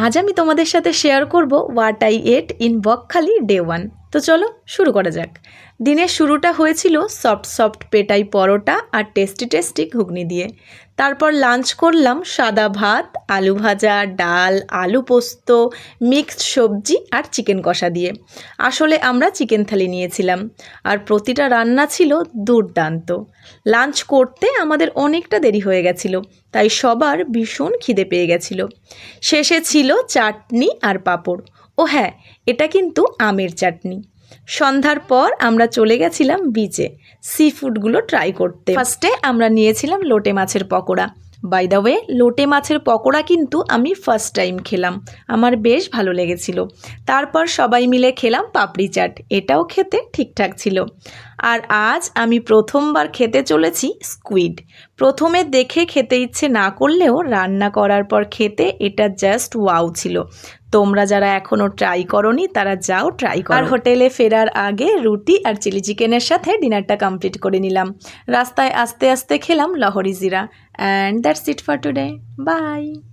আজ আমি তোমাদের সাথে শেয়ার করব what I ate in Bakkhali day one তো চলো শুরু করা যাক। দিনের শুরুটা হয়েছিল সফট সফট পেটাই পরোটা আর টেস্টি টেস্টি ঘুগনি দিয়ে। তারপর লাঞ্চ করলাম সাদা ভাত, আলু ভাজা, ডাল, আলু পোস্ত মিক্সড সবজি আর চিকেন কষা দিয়ে। আসলে আমরা চিকেন থালি নিয়েছিলাম আর প্রতিটা রান্না ছিল দুর্দান্ত। লাঞ্চ করতে আমাদের অনেকটা দেরি হয়ে গেছিল, তাই সবার ভীষণ খিদে পেয়ে গেছিল। শেষে ছিল চাটনি আর পাঁপড়। ও হ্যাঁ এটা কিন্তু আমের চাটনি। সন্ধ্যার পর আমরা চলে গেছিলাম বিচে সি ফুডগুলো ট্রাই করতে। ফার্স্টে আমরা নিয়েছিলাম লোটে মাছের পকোড়া। বাই দ্য ওয়ে লোটে মাছের পকোড়া কিন্তু আমি ফার্স্ট টাইম খেলাম। আমার বেশ ভালো লেগেছিল। তারপর সবাই মিলে খেলাম পাপড়ি চাট। এটাও খেতে ঠিকঠাক ছিল। আর আজ আমি প্রথমবার খেতে চলেছি স্কুইড প্রথমে দেখে খেতে ইচ্ছে না করলেও রান্না করার পর খেতে এটা জাস্ট ওয়াও ছিল। তোমরা যারা এখনও ট্রাই করনি, তারা যাও ট্রাই করো। আর হোটেলে ফেরার আগে রুটি আর চিলি চিকেনের সাথে ডিনারটা কমপ্লিট করে নিলাম। রাস্তায় আস্তে আস্তে খেলাম Lahori Zeera. And that's it for today bye